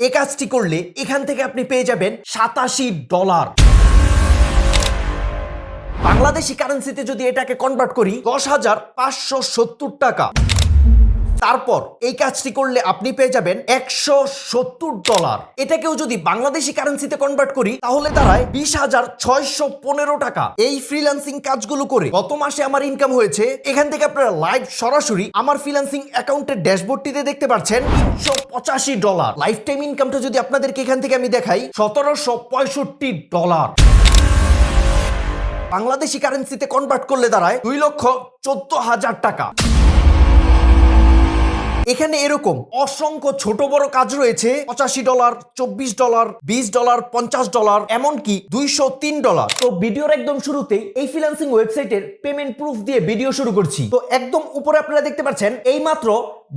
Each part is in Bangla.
এই কাজটি করলে এখান থেকে আপনি পেয়ে যাবেন সাতাশি ডলার। বাংলাদেশি কারেন্সিতে যদি এটাকে কনভার্ট করি, দশ হাজার পাঁচশো সত্তর টাকা। তারপর এই কাজটি করলে আপনি পেয়ে যাবেন একশো সত্তর ডলার। এটাকেও যদি বাংলাদেশি কারেন্সিতে কনভার্ট করি, তাহলে দাঁড়ায় বিশ হাজার ছয়শো পনেরো টাকা। এই ফ্রিল্যান্সিং কাজগুলো করে গত মাসে আমার ইনকাম হয়েছে। এখান থেকে আপনারা লাইভ সরাসরি আমার ফ্রিল্যান্সিং অ্যাকাউন্টের ড্যাশবোর্ডটিতে দেখতে পাচ্ছেন তিনশো পঁচাশি ডলার। লাইফ টাইম ইনকামটা যদি আপনাদেরকে এখান থেকে আমি দেখাই, সতেরোশো পঁয়ষট্টি ডলার। বাংলাদেশি কারেন্সিতে কনভার্ট করলে দাঁড়ায় দুই লক্ষ চোদ্দ হাজার টাকা। এখানে এরকম অসংখ্য ছোট বড় কাজ রয়েছে। পঁচাশি ডলার, চব্বিশ ডলার, বিশ ডলার, পঞ্চাশ ডলার, এমনকি দুইশো তিন ডলার। তো ভিডিওর একদম শুরুতেই এই ফ্রিল্যান্সিং ওয়েবসাইটের পেমেন্ট প্রুফ দিয়ে ভিডিও শুরু করছি। তো একদম উপরে আপনারা দেখতে পাচ্ছেন এই মাত্র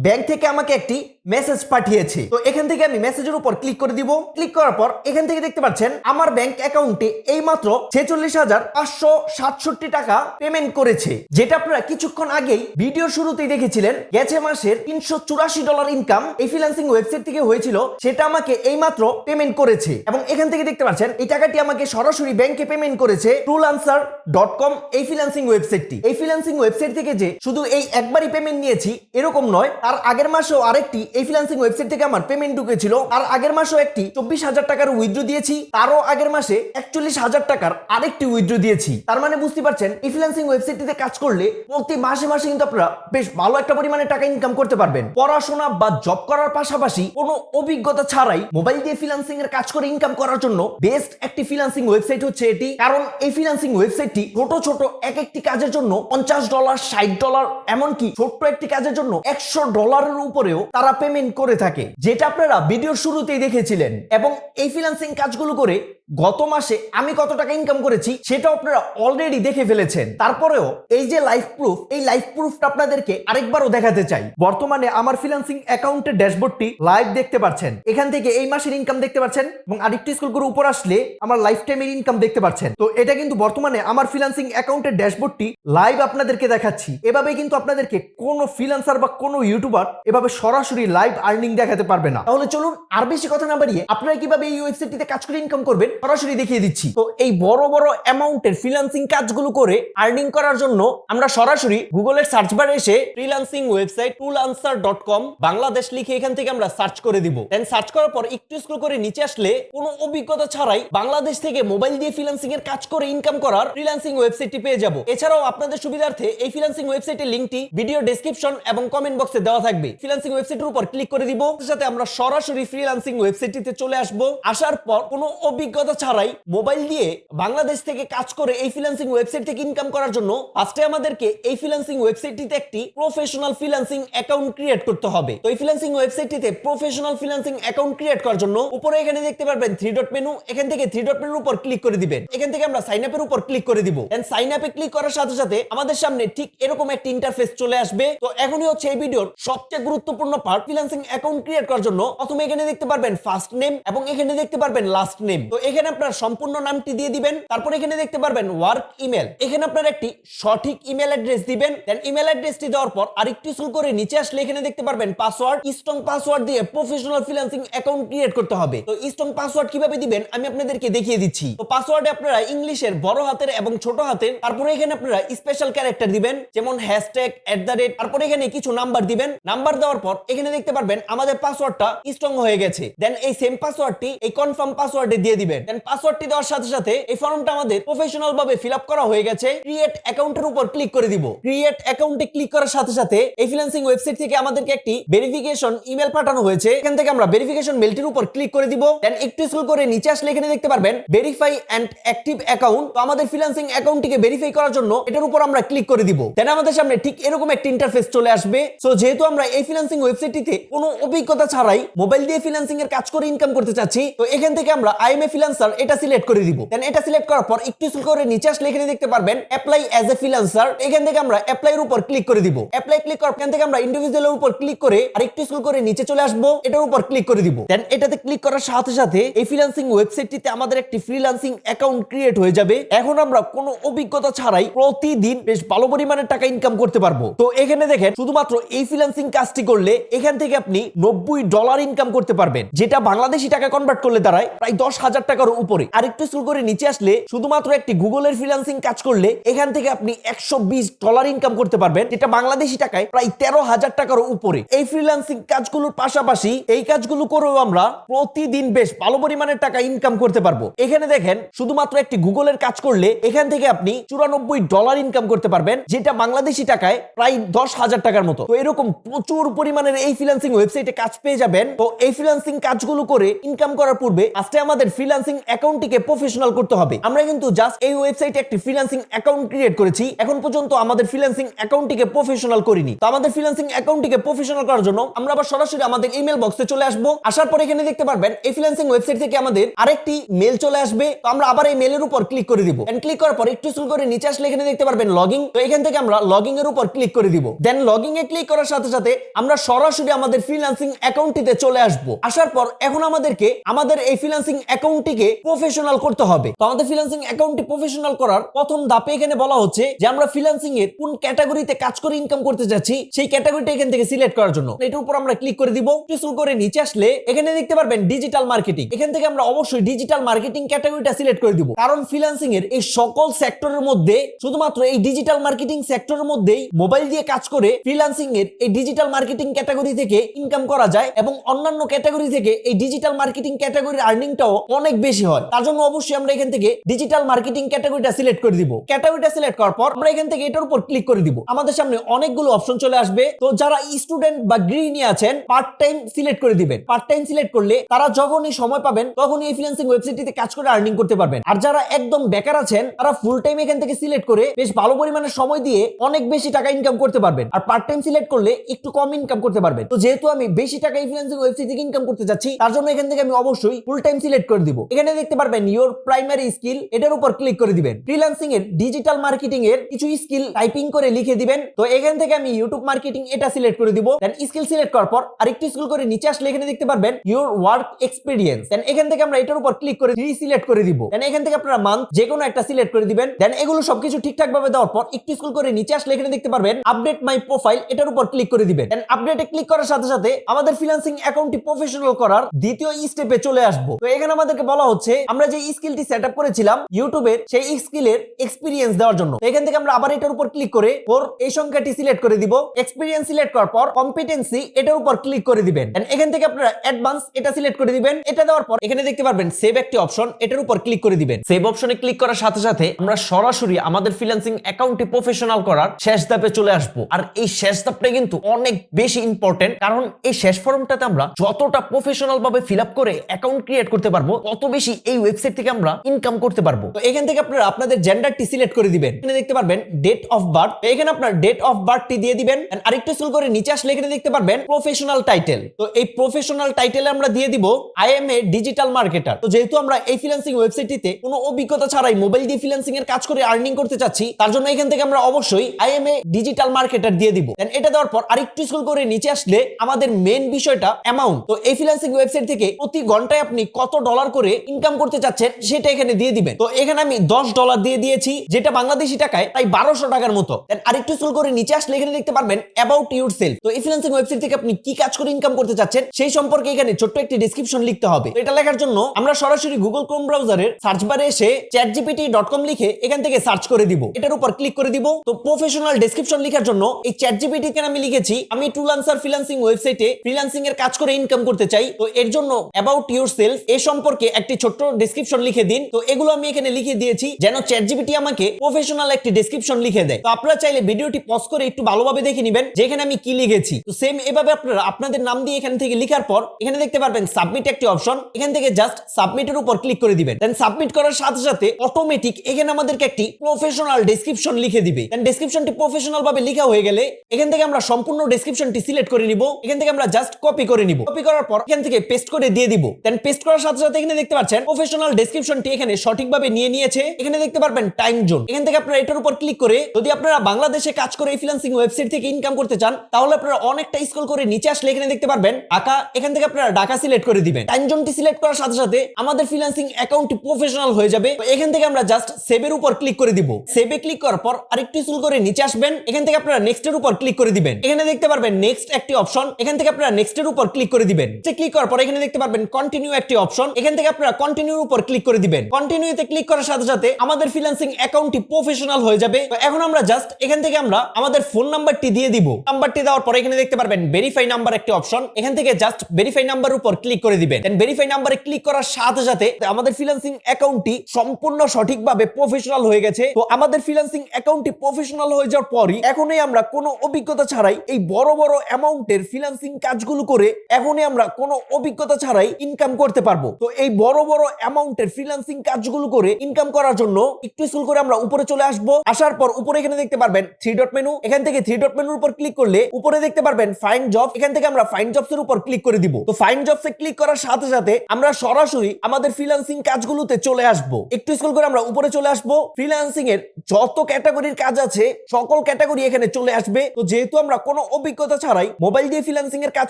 ব্যাংক থেকে আমাকে একটি মেসেজ পাঠিয়েছে। তো এখান থেকে আমি মেসেজের উপর ক্লিক করে দিব। ক্লিক করার পর এখান থেকে দেখতে পাচ্ছেন, আমার ব্যাংক অ্যাকাউন্টে এই মাত্র ছেচল্লিশ হাজার পাঁচশো সাতষট্টি টাকা পেমেন্ট করেছে। যেটা আপনারা কিছুক্ষণ আগেই ভিডিও শুরুতেই দেখেছিলেন, গেছে মাসের তিনশো চুরাশি ডলার ইনকাম এই ফ্রিল্যান্সিং ওয়েবসাইট থেকে হয়েছিল, সেটা আমাকে এই মাত্র পেমেন্ট করেছে। এবং এখান থেকে দেখতে পাচ্ছেন, এই টাকাটি আমাকে সরাসরি ব্যাংকে পেমেন্ট করেছে ট্রুলান্সার ডট কম এই ফ্রিল্যান্সিং ওয়েবসাইটটি এই ফ্রিল্যান্সিং ওয়েবসাইট থেকে যে শুধু এই একবারই পেমেন্ট নিয়েছি, এরকম নয়, তার আগের মাসেও আরেকটি এই ফ্রিল্যান্সিং ওয়েবসাইট থেকে আমার পেমেন্ট ঢুকেছিল। আর আগের মাসেও একটি চব্বিশ হাজার টাকার উইথড্র দিয়েছি। তারও আগের মাসে একচল্লিশ হাজার টাকার আরেকটি উইথড্র দিয়েছি। তার মানে বুঝতে পারছেন, এই ফ্রিল্যান্সিং ওয়েবসাইটটিতে কাজ করলে প্রতি মাসে মাসে কিন্তু আপনারা বেশ ভালো একটা পরিমাণে টাকা ইনকাম করতে পারবেন। পড়াশোনা বা জব করার পাশাপাশি কোনো অভিজ্ঞতা ছাড়াই মোবাইল দিয়ে ফ্রিল্যান্সিং এর কাজ করে ইনকাম করার জন্য বেস্ট একটি ফ্রিল্যান্সিং ওয়েবসাইট হচ্ছে এটি। কারণ এই ফ্রিল্যান্সিং ওয়েবসাইটটি ছোট ছোট এক একটি কাজের জন্য পঞ্চাশ ডলার ষাট ডলার এমনকি ছোট্ট একটি কাজের জন্য একশো ডলারের উপরেও তারা পেমেন্ট করে থাকে যেটা আপনারা ভিডিওর শুরুতেই দেখেছিলেন। এবং এই ফ্রিল্যান্সিং কাজগুলো করে গত মাসে আমি কত টাকা ইনকাম করেছি সেটা আপনারা অলরেডি দেখে ফেলেছেন। তারপরেও এই যে লাইফ প্রুফ এই লাইফ প্রুফটা আপনাদেরকে আরেকবারও দেখাতে চাই। বর্তমানে আমার ফ্রিল্যান্সিং অ্যাকাউন্টের ড্যাশবোর্ডটি লাইভ দেখতে পাচ্ছেন। এখান থেকে এই মাসের ইনকাম দেখতে পাচ্ছেন এবং আরেকটি স্কুল করে উপর আসলে আমার লাইফ টাইমের ইনকাম দেখতে পাচ্ছেন। তো এটা কিন্তু বর্তমানে আমার ফ্রিল্যান্সিং অ্যাকাউন্টের ড্যাশবোর্ডটি লাইভ আপনাদেরকে দেখাচ্ছি। এভাবে কিন্তু আপনাদেরকে কোনো ফ্রিল্যান্সার বা কোনো ইউটিউবার এভাবে সরাসরি লাইভ আর্নিং দেখাতে পারবে না। তাহলে চলুন আর বেশি কথা না বাড়িয়ে আপনারা কীভাবে এই ওয়েবসাইটটিতে কাজ করে ইনকাম করবেন? সরাসরি দেখিয়ে দিচ্ছি। তো এই বড় বড় অ্যামাউন্টের ফ্রিল্যান্সিং কাজগুলো করে আর্নিং করার জন্য আমরা সরাসরি গুগলের সার্চ বারে এসে freelancing website Truelancer dot com Bangladesh লিখে এখান থেকে আমরা সার্চ করে দিব। দেন সার্চ করার পর একটু স্ক্রল করে নিচে আসলে কোনো অভিজ্ঞতা ছাড়াই বাংলাদেশ থেকে মোবাইল দিয়ে ফ্রিল্যান্সিং এর কাজ করে ইনকাম করার ফ্রিল্যান্সিং ওয়েবসাইটটি পেয়ে যাব। এছাড়াও আপনাদের সুবিধার্থে এই ফ্রিল্যান্সিং ওয়েবসাইটের লিংকটি ভিডিও ডেসক্রিপশন এবং কমেন্ট বক্সে দেওয়া থাকবে। ফ্রিল্যান্সিং ওয়েবসাইটের উপর ক্লিক করে দিব। সাথে আমরা সরাসরি ফ্রিল্যান্সিং ওয়েবসাইটটিতে চলে আসব। আসার পর কোনো অভিজ্ঞতা ছাড়াই মোবাইল দিয়ে বাংলাদেশ থেকে কাজ করে এই ফ্রিল্যান্সিং ওয়েবসাইট থেকে ইনকাম করার জন্য ফার্স্টে আমাদেরকে এই ফ্রিল্যান্সিং ওয়েবসাইটটিতে একটি প্রফেশনাল ফ্রিল্যান্সিং অ্যাকাউন্ট ক্রিয়েট করতে হবে। তো এই ফ্রিল্যান্সিং ওয়েবসাইটটিতে প্রফেশনাল ফ্রিল্যান্সিং অ্যাকাউন্ট ক্রিয়েট করার জন্য উপরে এখানে দেখতে পারবেন থ্রি ডট মেনু এখান থেকে থ্রি ডট মেনুর উপর ক্লিক করে দিবেন। এখান থেকে আমরা সাইন আপের উপর ক্লিক করে দিব। দেন সাইন আপে ক্লিক করার সাথে সাথে আমাদের সামনে ঠিক এরকম একটা ইন্টারফেস চলে আসবে। তো এখনই হচ্ছে এই ভিডিওর সবচেয়ে গুরুত্বপূর্ণ পার্ট ফ্রিল্যান্সিং অ্যাকাউন্ট ক্রিয়েট করার জন্য প্রথমে এখানে দেখতে পারবেন ফার্স্ট নেম এবং এখানে দেখতে পারবেন লাস্ট নেম তো এখানে আপনার সম্পূর্ণ নামটি দিয়ে দিবেন, তারপর এখানে দেখতে পারবেন ওয়ার্ক ইমেল এখানে আপনার একটি সঠিক ইমেল অ্যাড্রেস দিবেন দেন ইমেল অ্যাড্রেসটি দেওয়ার পর আরেকটু স্ক্রল করে নিচে আসলে এখানে দেখতে পারবেন পাসওয়ার্ড স্ট্রং পাসওয়ার্ড দিয়ে প্রফেশনাল ফ্রিল্যান্সিং অ্যাকাউন্ট ক্রিয়েট করতে হবে। তো স্ট্রং পাসওয়ার্ড কীভাবে দিবেন আমি আপনাদেরকে দেখিয়ে দিচ্ছি। তো পাসওয়ার্ডে আপনারা ইংলিশের বড় হাতের এবং ছোট হাতের, তারপরে এখানে আপনারা স্পেশাল ক্যারেক্টার দিবেন, যেমন হ্যাশট্যাগ এট দ্য রেট তারপরে এখানে কিছু নাম্বার দিবেন। নাম্বার দেওয়ার পর এখানে দেখতে পারবেন আমাদের পাসওয়ার্ডটা স্ট্রং হয়ে গেছে। দেন এই সেম পাসওয়ার্ডটি এই কনফার্ম পাসওয়ার্ডে দিয়ে দিবেন। দেন পাসওয়ার্ডটি দেওয়ার সাথে সাথে এই ফর্মটা আমাদের প্রফেশনাল ভাবে ফিল আপ করা হয়ে গেছে। ক্রিয়েট অ্যাকাউন্টের উপর ক্লিক করে দিব। ক্রিয়েট অ্যাকাউন্টে ক্লিক করার সাথে সাথে এই ফ্রিল্যান্সিং ওয়েবসাইট থেকে আমাদেরকে একটি ভেরিফিকেশন ইমেল পাঠানো হয়েছে। এখান থেকে আমরা ভেরিফিকেশন মেলটির উপর ক্লিক করে দিব। দেন একটু স্ক্রল করে নিচে আসলে এখানে দেখতে পারবেন ভেরিফাই এন্ড অ্যাক্টিভ অ্যাকাউন্ট তো আমাদের ফ্রিল্যান্সিং অ্যাকাউন্টটিকে ভেরিফাই করার জন্য এটার উপর আমরা ক্লিক করে দিব। দেন আমাদের সামনে ঠিক এরকম একটা ইন্টারফেস চলে আসবে। সো যেহেতু আমরা এই ফ্রিল্যান্সিং ওয়েবসাইটটিতে কোনো অভিজ্ঞতা ছাড়াই মোবাইল দিয়ে ফ্রিল্যান্সিং এর কাজ করে ইনকাম করতে চাচ্ছি, তো এখান থেকে আমরা I am a freelancing freelancer এটা সিলেক্ট করে দিব। দেন এটা সিলেক্ট করার পর একটু স্ক্রল করে নিচে আসলে এখানে দেখতে পারবেন অ্যাপ্লাই অ্যাজ এ ফ্রিল্যান্সার এখান থেকে আমরা অ্যাপ্লাই এর উপর ক্লিক করে দিব। অ্যাপ্লাই ক্লিক করার এখান থেকে আমরা ইন্ডিভিজুয়ালের উপর ক্লিক করে আর একটু স্ক্রল করে নিচে চলে আসব, এটার উপর ক্লিক করে দিব। দেন এটাতে ক্লিক করার সাথে সাথে এই ফ্রিল্যান্সিং ওয়েবসাইটটিতে আমাদের একটি ফ্রিল্যান্সিং অ্যাকাউন্ট ক্রিয়েট হয়ে যাবে। এখন আমরা কোনো অভিজ্ঞতা ছাড়াই প্রতিদিন বেশ ভালো পরিমাণের টাকা ইনকাম করতে পারব। তো এখানে দেখেন, শুধুমাত্র এই ফ্রিল্যান্সিং কাজটি করলে এখান থেকে আপনি নব্বই ডলার ইনকাম করতে পারবেন, যেটা বাংলাদেশি টাকা কনভার্ট করলে দাঁড়ায় প্রায় দশ হাজার টাকার উপরে। আর একটু স্কুল করে নিচে আসলে শুধুমাত্র একটি গুগলের ফ্রিল্যান্সিং কাজ করলে এখান থেকে আপনি একশো বিশ ডলার ইনকাম করতে পারবেন, যেটা বাংলাদেশি টাকায় প্রায় তেরো হাজার টাকার উপরে। এই ফ্রিল্যান্সিং কাজগুলোর পাশাপাশি এই কাজগুলো করেও আমরা প্রতিদিন বেশ ভালো পরিমাণের টাকা ইনকাম করতে পারব। এখানে দেখেন, শুধুমাত্র একটি গুগলের কাজ করলে এখান থেকে আপনি চুরানব্বই ডলার ইনকাম করতে পারবেন, যেটা বাংলাদেশি টাকায় প্রায় দশ হাজার টাকার মতো। তো এরকম প্রচুর পরিমাণের এই ফ্রিল্যান্সিং ওয়েবসাইটে কাজ পেয়ে যাবেন। তো এই ফ্রিল্যান্সিং কাজগুলো করে ইনকাম করার পূর্বে আজকে আমাদের ফ্রিল্যান্সিং অ্যাকাউন্টটিকে প্রফেশনাল করতে হবে। আমরা কিন্তু জাস্ট এই ওয়েবসাইটে একটি ফ্রিল্যান্সিং অ্যাকাউন্ট ক্রিয়েট করেছি। এখন পর্যন্ত আমাদের ফ্রিল্যান্সিং অ্যাকাউন্টটিকে প্রফেশনাল করিনি। তো আমাদের ফ্রিল্যান্সিং অ্যাকাউন্টটিকে প্রফেশনাল করার জন্য আমরা আবার সরাসরি আমাদের ইমেল বক্সে চলে আসার পর এখানে দেখতে পারবেন, এই ফ্রিল্যান্সিং ওয়েবসাইট থেকে আমাদের আরেকটি মেল চলে আসবে। তো আমরা আবার এই মেলের উপর ক্লিক করে দিব। এন্ড ক্লিক করার পর একটু স্ক্রল করে নিচে আসলে এখানে দেখতে পারবেন লগইন তো এখান থেকে আমরা লগইন এর উপর ক্লিক করে দিব। দেন লগইন এ ক্লিক করার সাথে সাথে আমরা সরাসরি আমাদের ফ্রিল্যান্সিং অ্যাকাউন্টটিতে চলে আসব। আসার পর এখন আমাদেরকে আমাদের এই ফ্রিল্যান্সিং অ্যাকাউন্টটিকে প্রফেশনাল করতে হবে। তো আমাদের ফ্রিল্যান্সিং অ্যাকাউন্টটি প্রফেশনাল করার প্রথম ধাপে এখানে বলা হচ্ছে যে আমরা ফ্রিল্যান্সিং এর কোন ক্যাটাগরিতে কাজ করে ইনকাম করতে যাচ্ছি, সেই ক্যাটাগরিটা এখান থেকে সিলেক্ট করার জন্য। এটার উপর আমরা ক্লিক করে দিব। স্ক্রল করে নিচে আসলে এখানে দেখতে পারবেন ডিজিটাল মার্কেটিং এখান থেকে আমরা অবশ্যই ডিজিটাল মার্কেটিং ক্যাটাগরিটা সিলেক্ট করে দিব। কারণ ফ্রিল্যান্সিং এর এই সকল সেক্টরের মধ্যে শুধুমাত্র এই ডিজিটাল মার্কেটিং সেক্টরের মধ্যেই মোবাইল দিয়ে কাজ করে ফ্রিল্যান্সিং এর এই ডিজিটাল মার্কেটিং ক্যাটাগরি থেকে ইনকাম করা যায় এবং অন্যান্য ক্যাটাগরি থেকে এই ডিজিটাল মার্কেটিং ক্যাটাগরির আর্নিংটাও অনেক বেশি হয়। তার জন্য অবশ্যই আমরা এখান থেকে ডিজিটাল মার্কেটিং ক্যাটাগরিটা সিলেক্ট করে দিব। ক্যাটাগরিটা সিলেক্ট করার পর আমরা এখান থেকে এটার উপর ক্লিক করে দিব। আমাদের সামনে অনেকগুলো অপশন চলে আসবে। তো যারা স্টুডেন্ট বা গৃহিণী আছেন পার্ট টাইম সিলেক্ট করে দিবেন। পার্ট টাইম সিলেক্ট করলে তারা যখনই সময় পাবেন, তখনই এই ফ্রিল্যান্সিং ওয়েবসাইটটিতে কাজ করে আর্নিং করতে পারবেন। আর যারা একদম বেকার আছেন, তারা ফুল টাইম এখান থেকে সিলেক্ট করে বেশ ভালো পরিমাণে সময় দিয়ে অনেক বেশি টাকা ইনকাম করতে পারবেন। আর পার্ট টাইম সিলেক্ট করলে একটু কম ইনকাম করতে পারবেন। তো যেহেতু আমি বেশি টাকা এই ফ্রিল্যান্সিং ওয়েবসাইট থেকে ইনকাম করতে যাচ্ছি, তার জন্য এখান থেকে আমি অবশ্যই ফুল টাইম সিলেক্ট করে দিব। এখানে দেখতে পারবেন ইওর প্রাইমারি স্কিল এটার উপর ক্লিক করে দিবেন। ফ্রিল্যান্সিং এর ডিজিটাল মার্কেটিং এর কিছু স্কিল টাইপিং করে লিখে দিবেন। তো এখান থেকে আমি ইউটিউব মার্কেটিং এটা সিলেক্ট করে দিব। দেন স্কিল সিলেক্ট করার পর আরেকটু স্কিল করে নিচে আসলে এখানে দেখতে পারবেন ইওর ওয়ার্ক এক্সপিরিয়েন্স দেন এখান থেকে আমরা এটার উপর ক্লিক করে থ্রি সিলেক্ট করে দিব। দেন এখান থেকে আপনারা মান্থ যে কোনো একটা সিলেক্ট করে দিবেন। দেন এগুলো সবকিছু ঠিকঠাক ভাবে দেওয়ার পর একটু স্কুল করে নিচে আসলে এখানে দেখতে পারবেন আপডেট মাই প্রোফাইল এটার উপর ক্লিক করে দিবেন। দেন আপডেটে ক্লিক করার সাথে সাথে আমাদের ফ্রিল্যান্সিং অ্যাকাউন্টটি প্রফেশনাল করার দ্বিতীয় স্টেপে চলে আসব। তো এখানে আমাদেরকে বলা হচ্ছে, আমরা যে স্কিলটি সেট আপ করেছিলাম ইউটিউবের, সেই স্কিলের এক্সপিরিয়েন্স দেওয়ার জন্য। এখান থেকে আমরা আবার এটার উপর ক্লিক করে ওর এই সংখ্যাটি সিলেক্ট করে দিব। এক্সপিরিয়েন্স সিলেক্ট করার পর কম্পিটেন্সি এটার উপর ক্লিক করে দিবেন। এখান থেকে আপনারা অ্যাডভান্স এটা সিলেক্ট করে দিবেন। এটা দেওয়ার পর, এখানে দেখতে পারবেন সেভ একটি অপশন এটার উপর ক্লিক করে দিবেন। সেভ অপশনে ক্লিক করার সাথে সাথে, আমরা সরাসরি আমাদের ফ্রিল্যান্সিং অ্যাকাউন্টটি প্রফেশনাল করার শেষ ধাপে চলে আসব। আর এই শেষ ধাপটা কিন্তু অনেক বেশি ইম্পর্টেন্ট কারণ এই শেষ ফর্মটাতে আমরা যতটা প্রফেশনাল ভাবে ফিল আপ করে অ্যাকাউন্ট ক্রিয়েট করতে পারব, তত বেশি এই ওয়েবসাইট থেকে আমরা ইনকাম করতে পারব। তো এখান থেকে আপনারা আপনাদের জেন্ডারটি সিলেক্ট করে দিবেন। এখানে দেখতে পারবেন ডেট অফ বার্থ এখানে আপনার ডেট অফ বার্থটি দিয়ে দিবেন। আরেকটু স্ক্রল করে নিচে আসলে এখানে দেখতে পারবেন প্রফেশনাল টাইটেল তো এই প্রফেশনাল টাইটেলে আমরা দিয়ে দিব I am a digital marketer তো যেহেতু আমরা এই ফ্রিল্যান্সিং ওয়েবসাইটটিতে কোনো অভিজ্ঞতা ছাড়াই মোবাইল দিয়ে ফ্রিল্যান্সিং এর কাজ করে আর্নিং করতে চাচ্ছি, তার জন্য এখান থেকে আমরা অবশ্যই I am a digital marketer দিয়ে দিব। And এটা দেওয়ার পর আরেকটু স্ক্রল করে নিচে আসলে আমাদের মেন বিষয়টা অ্যামাউন্ট তো এই ফ্রিল্যান্সিং ওয়েবসাইট থেকে প্রতি ঘন্টায় আপনি কত ডলার করে ইনকাম করতে চাচ্ছেন, সেটা এখানে দিয়ে দিবেন। তো এখানে আমি দশ ডলার দিয়ে দিয়েছি, যেটা বাংলাদেশি টাকায় প্রায় বারোশো টাকার মতো। আরেকটু স্ক্রল করে নিচে আসলে এখানে দেখতে পারবেন অ্যাবাউট ইউর সেলফ তো এই ফ্রিল্যান্সিং ওয়েবসাইট থেকে আপনি কি কাজ করে ইনকাম করতে চাচ্ছেন, সেই সম্পর্কে এখানে ছোট্ট একটি ডিসক্রিপশন লিখতে হবে। এটা লেখার জন্য আমরা সরাসরি গুগল ক্রোম ব্রাউজারের সার্চ বারে এসে চ্যাটজিপিটি ডট কম লিখে এখান থেকে সার্চ করে দিব। এটার উপর ক্লিক করে দিব। তো প্রফেশনাল ডেসক্রিপশন লেখার জন্য এই চ্যাটজিপিটি কে আমি লিখেছি, আমি টু টুলান্সার ফ্রিল্যান্সিং ওয়েবসাইটে ফ্রিল্যান্সিং এর কাজ করে ইনকাম করতে চাই। তো এর জন্য অ্যাবাউট ইউর সেলফ এ সম্পর্কে একটি ছোট্ট ডেসক্রিপশন লিখে দিন। তো এগুলো আমি এখানে লিখে দিয়েছি, যেন চ্যাটজিপিটি আমাকে প্রফেশনাল একটি ডেসক্রিপশন লিখে দেয়। তো আপনারা চাইলে ভিডিওটি পজ করে একটু ভালোভাবে দেখে নেবেন যে এখানে আমি কি লিখেছি। তো সেম এভাবে আপনারা আপনাদের নাম দিয়ে এখান থেকে লিখার পর, এখানে দেখতে পারবেন সাবমিট একটি অপশন এখান থেকে জাস্ট সাবমিটের উপর ক্লিক করে দিবেন। দেন সাবমিট করার সাথে সাথে অটোমেটিক এখানে আমাদেরকে একটি প্রফেশনাল ডেসক্রিপশন লিখে দিবে। দেন ডেসক্রিপশনটি প্রফেশনাল ভাবে লেখা হয়ে গেলে, এখান থেকে আমরা সম্পূর্ণ ডেসক্রিপশনটি সিলেক্ট করে নিব। এখান থেকে আমরা জাস্ট কপি করে নিব। কপি করার পর এখান থেকে পেস্ট করে দিয়ে দিব। দেন পেস্ট করার সাথে সাথে এখানে দেখতে পাচ্ছেন প্রফেশনাল ডেসক্রিপশনটি এখানে সঠিকভাবে নিয়ে নিয়েছে। এখানে দেখতে পারবেন টাইম জোন এখান থেকে আপনারা এটার উপর ক্লিক করে যদি আপনারা বাংলাদেশে কাজ করে এই ফ্রিল্যান্সিং ওয়েবসাইট থেকে ইনকাম করতে চান, তাহলে আপনারা অনেকটা স্ক্রল করে নিচে আসলে এখানে দেখতে পারবেন ঢাকা এখান থেকে আপনারা ঢাকা সিলেক্ট করে দিবেন। টাইম জোনটি সিলেক্ট করার সাথে সাথে আমাদের ফ্রিল্যান্সিং অ্যাকাউন্টটি প্রফেশনাল হয়ে যাবে। এখান থেকে আমরা জাস্ট সেভের উপর ক্লিক করে দিব। সেভে ক্লিক করার পর আরেকটু স্ক্রল করে নিচে আসবেন। এখান থেকে আপনারা নেক্সট এর উপর ক্লিক করে দিবেন। এখানে দেখতে পারবেন নেক্সট একটি অপশন এখান থেকে আপনারা নেক্সট এর উপর ক্লিক করে দিবেন। ক্লিক করার পর এখানে দেখতে পারবেন কন্টিনিউ একটি অপশন এখান থেকে আপনারা কন্টিনিউর উপর ক্লিক করে দিবেন। কন্টিনিউতে ক্লিক করার সাথে সাথে আমাদের ফ্রিল্যান্সিং অ্যাকাউন্টটি প্রফেশনাল হয়ে যাবে। তো এখন আমরা জাস্ট এখান থেকে আমরা আমাদের ফোন নাম্বারটি দিয়ে দিব। নাম্বারটি দেওয়ার পর এখানে দেখতে পারবেন ভেরিফাই নাম্বার একটি অপশন এখান থেকে জাস্ট ভেরিফাই নাম্বার উপর ক্লিক করে দিবেন। দেন ভেরিফাই নাম্বারে ক্লিক করার সাথে সাথে আমাদের ফ্রিল্যান্সিং অ্যাকাউন্টটি সম্পূর্ণ সঠিকভাবে প্রফেশনাল হয়ে গেছে। তো আমাদের ফ্রিল্যান্সিং অ্যাকাউন্টটি প্রফেশনাল হয়ে যাওয়ার পরই এখনই আমরা কোনো অভিজ্ঞতা ছাড়াই এই বড় বড় অ্যামাউন্টের ফ্রিল্যান্সিং কাজগুলো করে এখনই আমরা কোনো অভিজ্ঞতা ছাড়াই ইনকাম করতে পারব। তো এই বড় বড় অ্যামাউন্টের ফ্রিল্যান্সিং কাজগুলো করে ইনকাম করার জন্য একটু স্কুল করে আমরা উপরে চলে আসব। আসার পর উপরে এখানে দেখতে পারবেন থ্রি ডট মেনু এখান থেকে থ্রি ডট মেনুর উপর ক্লিক করলে উপরে দেখতে পারবেন ফাইন জব এখান থেকে আমরা ফাইন জবস এর উপর ক্লিক করে দিব। তো ফাইন জবস এ ক্লিক করার সাথে সাথে আমরা সরাসরি আমাদের ফ্রিল্যান্সিং কাজগুলোতে চলে আসব। একটু স্কুল করে আমরা উপরে চলে আসব। ফ্রিল্যান্সিং এর যত ক্যাটাগরির কাজ আছে, সকল ক্যাটাগরি এখানে চলে আসবে। তো যেহেতু আমরা কোনো অভিজ্ঞতা ছাড়াই মোবাইল দিয়ে ফ্রিল্যান্সিং এর কাজ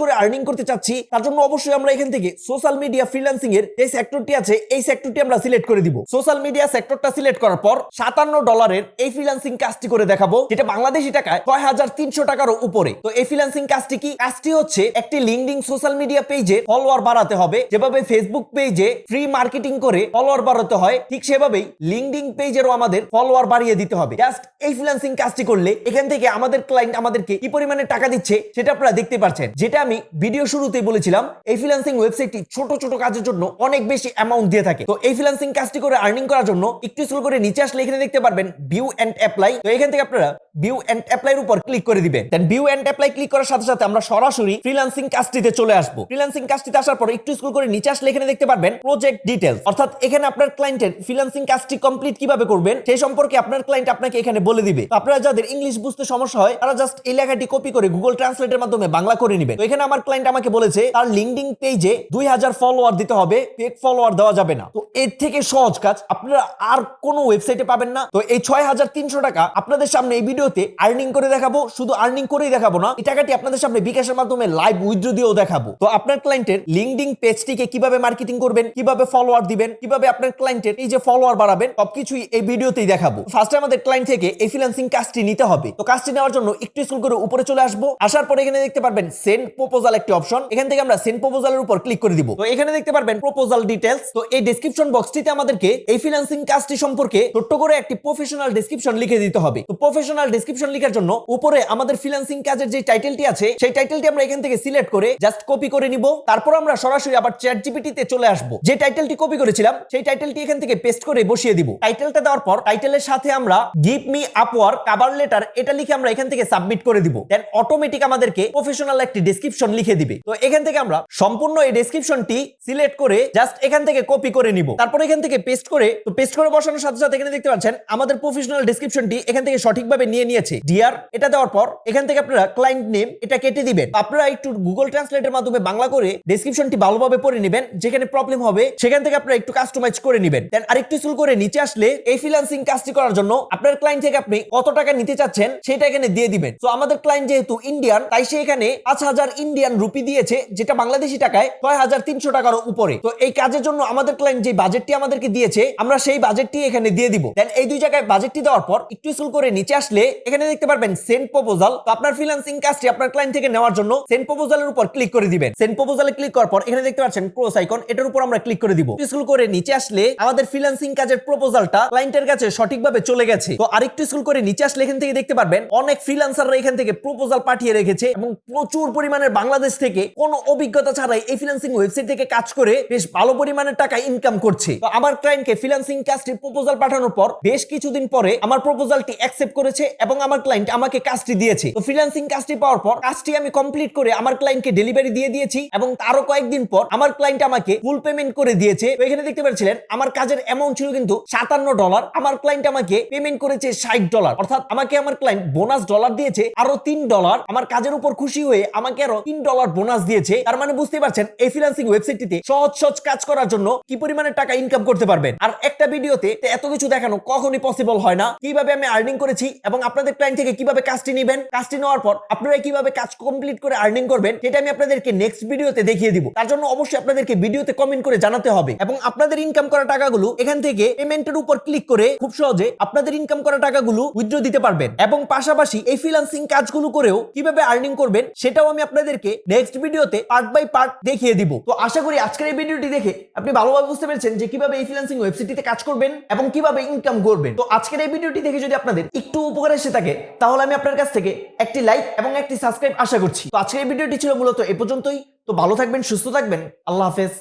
করে আর্নিং করতে চাচ্ছি, তার জন্য অবশ্যই আমরা এখান থেকে সোশ্যাল মিডিয়া ফ্রিল্যান্সিং এর যে সেক্টরটি আছে, এই সেক্টরটি আমরা সিলেক্ট করে দিব। সোশ্যাল মিডিয়া সেক্টরটা সিলেক্ট করার পর সাতান্ন ডলারের এই ফ্রিল্যান্সিং কাজটি করে দেখাবো, যেটা বাংলাদেশি টাকায় ছয় হাজার তিনশো টাকারও উপরে। তো এই ফ্রিল্যান্সিং কাজটি কি? কাজটি হচ্ছে একটি লিঙ্কডিং সোশ্যাল মিডিয়া পেজে ফলোয়ার বাড়াতে হবে, যেভাবে ফেসবুক পেজে ফ্রি মার্কেটিং করে ফলোয়ার বাড়াতে হয়, ঠিক সেভাবেই লিঙ্কডিং পেজেরও আমাদের ফলোয়ার বাড়িয়ে দিতে হবে। জাস্ট এই ফ্রিল্যান্সিং কাজটি করলে এখান থেকে আমাদের ক্লায়েন্ট আমাদেরকে কি পরিমাণে টাকা দিচ্ছে, সেটা আপনারা দেখতে পাচ্ছেন যেটা আমি ভিডিও শুরুতেই বলেছিলাম, এই ফ্রিল্যান্সিং ওয়েবসাইটটি ছোট ছোট কাজের জন্য অনেক বেশি অ্যামাউন্ট দিয়ে থাকে। তো এই ফ্রিল্যান্সিং কাজটি করে আর্নিং করার জন্য একটু স্কুল করে নিচে আসলে এখানে দেখতে পারবেন ভিউ এন্ড অ্যাপ্লাই তো এখান থেকে আপনারা ভিউ এন্ড অ্যাপ্লাই উপর ক্লিক করে দিবেন। দেন ভিউ এন্ড অ্যাপ্লাই ক্লিক করার সাথে সাথে আমরা সরাসরি ফ্রিল্যান্সিং কাজটিতে চলে আসব। ফ্রিল্যান্সিং কাজটিতে আসার পর একটু স্কুল করে নিচে আসলে এখানে দেখতে পারবেন প্রজেক্ট ডিটেলস অর্থাৎ এখানে আপনার ক্লায়েন্টের ফ্রিল্যান্সিং কাজটি কমপ্লিট কীভাবে করবেন, সেই সম্পর্কে আপনার ক্লায়েন্ট আপনাকে এখানে বলে দিবে। আপনারা যাদের ইংলিশ বুঝতে সমস্যা হয়, তারা জাস্ট এই লেখাটি কপি করে গুগল ট্রান্সলেটের মাধ্যমে বাংলা করে নেবেন। তো এখানে আমার ক্লায়েন্ট আমাকে বলেছে, তার লিঙ্কডিং পেজে দুই হাজার ফলোয়ার দিতে হবে পেড ফলোয়ার দেওয়া যাবে না। তো এর থেকে সহজ কাজ, আপনারা আর কোনো ওয়েবসাইটে পাবেন না। তো এই ছয় হাজার তিনশো টাকা আপনাদের সামনে এই ভিডিওতে আর্নিং করে দেখাবো। শুধু আর্নিং করেই দেখাবো না, এই টাকাটি আপনাদের সামনে বিকাশের মাধ্যমে লাইভ উইথড্র দিয়েও দেখাবো। তো আপনার ক্লায়েন্টের লিঙ্কডিং পেজটিকে কীভাবে মার্কেটিং করবেন, কীভাবে ফলোয়ার দিবেন, কীভাবে আপনার ক্লায়েন্টের এই যে ফলোয়ার বাড়াবেন, সবকিছুই এই ভিডিওতেই দেখাবো। ফার্স্টে আমাদের ক্লায়েন্ট থেকে এই ফ্রিল্যান্সিং কাজটি নিতে হবে। তো কাজটি নেওয়ার জন্য একটু স্কুল করে উপরে চলে আসব। আসার পরে এখানে দেখতে পারবেন সেন্ড প্রপোজাল একটি অপশন এখান থেকে আমরা সেন্ড প্রপোজালের উপর ক্লিক করে দিব। তো এখানে দেখতে পারবেন প্রপোজাল ডিটেলস তো এই ডেসক্রিপশন বক্সটিতে আমাদেরকে এই ফ্রিল্যান্সিং কাজটি সম্পর্কে ছোট্ট করে একটি প্রফেশনাল ডেসক্রিপশন লিখে দিতে হবে। তো প্রফেশনাল ডেসক্রিপশন লেখার জন্য উপরে আমাদের ফ্রিল্যান্সিং কাজের যে টাইটেলটি আছে, সেই টাইটেলটি আমরা এখান থেকে সিলেক্ট করে জাস্ট কপি করে নিব। তারপর আমরা সরাসরি আবার চ্যাট জিপিটিতে চলে আসব। যে টাইটেলটি কপি করেছিলাম, সেই টাইটেলটি এখান থেকে পেস্ট করে বসিয়ে দিব। টাইটেলটা দেওয়ার পর টাইটেলের সাথে আমরা give me Upwork cover letter এটা লিখে আমরা এখান থেকে সাবমিট করে দিব। দেন অটোমেটিক আমাদেরকে প্রফেশনাল একটি ডেসক্রিপশন লিখে দিবে। তো এখান থেকে আমরা সম্পূর্ণ এই ডেসক্রিপশনটি সিলেক্ট করে জাস্ট এখান থেকে কপি করে নিব। তারপর এখান থেকে পেস্ট করে, তো পেস্ট করে বসানোর সাথে সাথে এখানে দেখতে পাচ্ছেন, আমাদের প্রফেশনাল ডেসক্রিপশনটি এখান থেকে সঠিকভাবে নিয়ে নিয়েছে। ডিআর এটা দেওয়ার পর, এখান থেকে আপনারা ক্লায়েন্ট নেম এটা কেটে দিবেন। আপনারা একটু গুগল ট্রান্সলেটের মাধ্যমে বাংলা করে ডেসক্রিপশনটি ভালোভাবে পড়ে নেবেন, যেখানে প্রবলেম হবে, সেখান থেকে আপনারা একটু কাস্টমাইজ করে নেবেন। দেন আরেকটু স্কুল করে নিচে আসলে এই ফ্রিল্যান্সিং কাজটি করার জন্য আপনার ক্লায়েন্ট থেকে আপনি কত টাকা নিতে চাচ্ছেন, সেটা এখানে দিয়ে দিবেন। তো আমাদের ক্লায়েন্ট যেহেতু ইন্ডিয়ান তাই সে এখানে পাঁচ হাজার ইন্ডিয়ান রুপি দিয়েছে, যেটা বাংলাদেশি টাকায় ছয় হাজার তিনশো টাকার উপরে। তো এই কাজের জন্য আমাদের ক্লায়েন্ট যে বাজেটটি আমাদেরকে দিয়েছে, আমরা সেই বাজেটটি এখানে দিয়ে দিব। দেন এই দুই জায়গায় বাজেটটি দেওয়ার পর একটু স্কুল করে নিচে আসলে এখানে দেখতে পারবেন সেন্ড প্রপোজাল তো আপনার ফ্রিল্যান্সিং কাজটি আপনার ক্লায়েন্ট থেকে নেওয়ার জন্য সেন্ড প্রপোজালের উপর ক্লিক করে দিবেন। সেন্ড প্রপোজালে ক্লিক করার পর এখানে দেখতে পাচ্ছেন ক্রস আইকন এটার উপর আমরা ক্লিক করে দিব। স্কুল করে নিচে আসলে আমাদের ফ্রিল্যান্সিং কাজের প্রপোজালটা ক্লায়েন্টের কাছে সঠিকভাবে চলে গেছে। তো আরেকটু স্কুল করে নিচে আসলে এখান থেকে দেখতে পারবেন অনেক ফ্রিল্যান্সাররা এখান থেকে প্রপোজাল পাঠিয়ে রেখেছে এবং প্রচুর পরিমাণের বাংলাদেশ থেকে কোনো অভিজ্ঞতা ছাড়াই এই ফ্রিল্যান্সিং ওয়েবসাইট থেকে কাজ করে বেশ ভালো পরিমাণের টাকা ইনকাম করছে। তো আমার ক্লায়েন্টকে ফ্রিল্যান্সিং কাজটির প্রপোজাল পাঠানোর পর বেশ কিছুদিন পরে আমার প্রপোজালটি অ্যাকসেপ্ট করেছে এবং আমার ক্লায়েন্ট আমাকে কাজটি দিয়েছে। তো ফ্রিল্যান্সিং কাজটি পাওয়ার পর কাজটি আমি কমপ্লিট করে আমার ক্লায়েন্টকে ডেলিভারি দিয়ে দিয়েছি এবং তারও কয়েকদিন পর আমার ক্লায়েন্ট আমাকে ফুল পেমেন্ট করে দিয়েছে। তো এখানে দেখতে পাচ্ছিলেন, আমার কাজের অ্যামাউন্ট ছিল কিন্তু সাতান্ন ডলার আমার ক্লায়েন্ট আমাকে পেমেন্ট করেছে ষাট ডলার অর্থাৎ আমাকে আমার ক্লায়েন্ট বোনাস ডলার দিয়েছে আরও তিন ডলার আমার কাজের উপর খুশি হয়ে আমাকে আরও তিন ডলার বোনাস দিয়েছে। তার মানে বুঝতে পারছেন, এই ফ্রিল্যান্সিং ওয়েবসাইটটিতে সহজ সহজ কাজ করা করার জন্য কি পরিমাণে টাকা ইনকাম করতে পারবেন? আর একটা ভিডিওতে এত কিছু দেখানো কখনই পসিবল হয় না। কীভাবে আমি আর্নিং করেছি এবং আপনাদের ক্লায়েন্ট থেকে কীভাবে কাজটি নেবেন? কাজটি নেওয়ার পর আপনারা কীভাবে কাজ কমপ্লিট করে আর্নিং করবেন? সেটা আমি আপনাদেরকে নেক্সট ভিডিওতে দেখিয়ে দিব। তার জন্য অবশ্যই আপনাদেরকে ভিডিওতে কমেন্ট করে জানাতে হবে। এবং আপনাদের ইনকাম করা টাকাগুলো এখান থেকে পেমেন্টের উপর ক্লিক করে খুব সহজে আপনাদের ইনকাম করা টাকাগুলো উইথড্র দিতে পারবেন। এবং পাশাপাশি এই ফ্রিল্যান্সিং কাজগুলো করেও কীভাবে আর্নিং করবেন, সেটাও আমি আপনাদেরকে নেক্সট ভিডিওতে পার্ট বাই পার্ট দেখিয়ে দিব। তো আশা করি আজকের এই ভিডিওটি দেখে আপনি ভালোভাবে বুঝতে পেরেছেন যে কীভাবে এই ফ্রিল্যান্সিং ওয়েবসাইটটিতে কাজ করবেন এবং কীভাবে ইনকাম করবেন। তো আজকের এই ভিডিওটি দেখে যদি আপনাদের একটু উপকার এসে থাকে, তাহলে আমি আপনার কাছ থেকে একটি লাইক এবং একটি সাবস্ক্রাইব আশা করছি। তো আজকের এই ভিডিওটি ছিল মূলত এ পর্যন্তই। তো ভালো থাকবেন, সুস্থ থাকবেন। আল্লাহ হাফেজ।